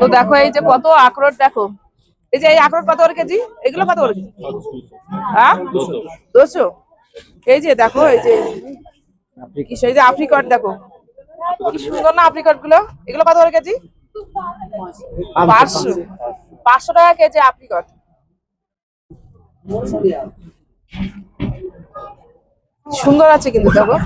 তো দেখো এই যে কত আখরোট দেখো। এই যে এই আখরোট কত করে কেজি? এগুলো কত করে কেজি? হ্যাঁ? দুশো। এই যে দেখো এই যে সেই যে আপ্রিকট দেখো। কি সুন্দর না আপ্রিকটগুলো এগুলো কত করে কেজি? পাঁচশো। পাঁচশো টাকা কেজি আপ্রিকট সুন্দর আছে কিন্তু দেখো।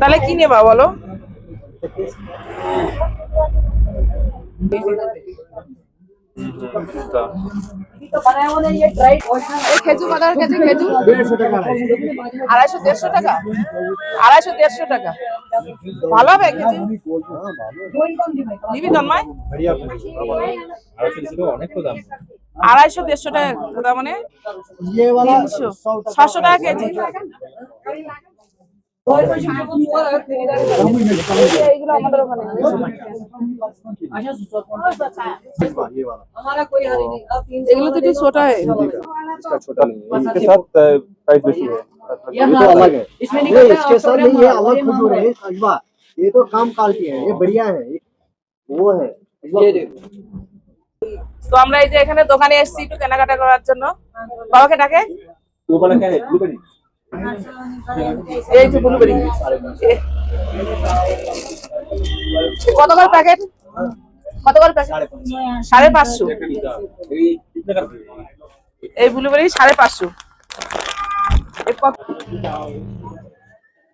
তাহলে হ্যাঁ কি নেবা বলো? আড়াইশো দেড়শো টাকা। আড়াইশো দেড়শো টাকা? ভালো হবে নিবি তন্ময়? আড়াইশো দেড়শো টাকা মানে ছশো টাকা কেজি। এগুলো তো ছোট হয়। इसका छोटा नहीं है इसके साथ प्राइस बेसी है ये तो अलग है ये इसके साथ नहीं ये अलग खजूर है अजवा ये तो काम क्वालिटी है ये बढ़िया है ये वो है अजवा তো আমরা এই যে এখানে দোকানে এসেছি একটু কেনাকাটা করার জন্য বাবাকে ডাকে वो वाला क्या है ब्लूबेरी এই যে ব্লুবেরি কত করে প্যাকেট কত করে প্যাকেট সাড়ে পাঁচশো ये कितने का এই ব্লুবেরি সাড়ে পাঁচশো এ কত-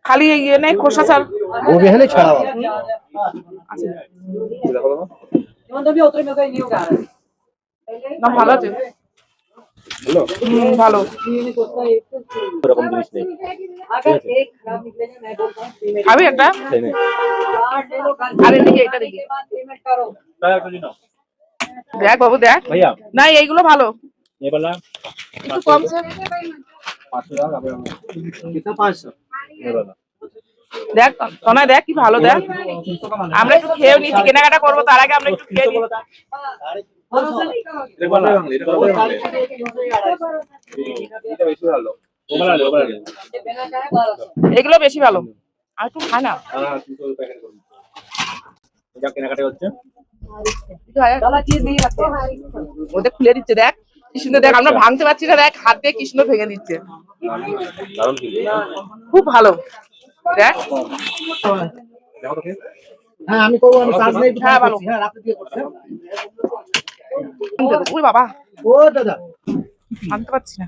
খালি এই ইয়ে নেই খোসা ছাড় वो भी है ना छड़ा वाला আচ্ছা देखो ना না ভালো আছে बोलो হুম, ভালো এরকম জিনিস নেই খাবি একটা তাই না আর এদিকে এটা দিকে তাই একটা দিন দেখ বাবু দেখ भैया না এইগুলো ভালো ये वाला একটু কমছে দেখ সোনা দেখ কি ভালো দেখ। আমরা একটু খেয়েও নিচ্ছি কেনাকাটা করব তার আগে আমরা একটু খেয়ে এগুলো বেশি ভালো। আর একটু খায় না। কেনাকাটা হচ্ছে খুলে দিচ্ছে দেখ। কি সুন্দর দেখ আমরা ভাঙতে পারছি না দেখ হাত দিয়ে কি সুন্দর ভেঙে দিচ্ছে। খুব ভালো। দেখ। হ্যাঁ আমি করব আমি চার্জ নেই হ্যাঁ, ভালো। হ্যাঁ রাতে দিয়ে করছি ওই বাবা। ও দাদা। আনতে পারছি না।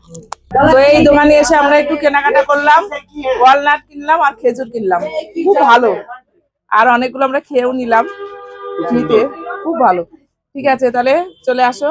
তো এই দোকানে এসে আমরা একটু কেনাকাটা করলাম। ওয়ালনাট কিনলাম আর খেজুর কিনলাম। খুব ভালো। আর অনেকগুলো আমরা খেয়েও নিলাম। ফ্রিতে খুব ভালো। ঠিক আছে তাহলে চলে আসো।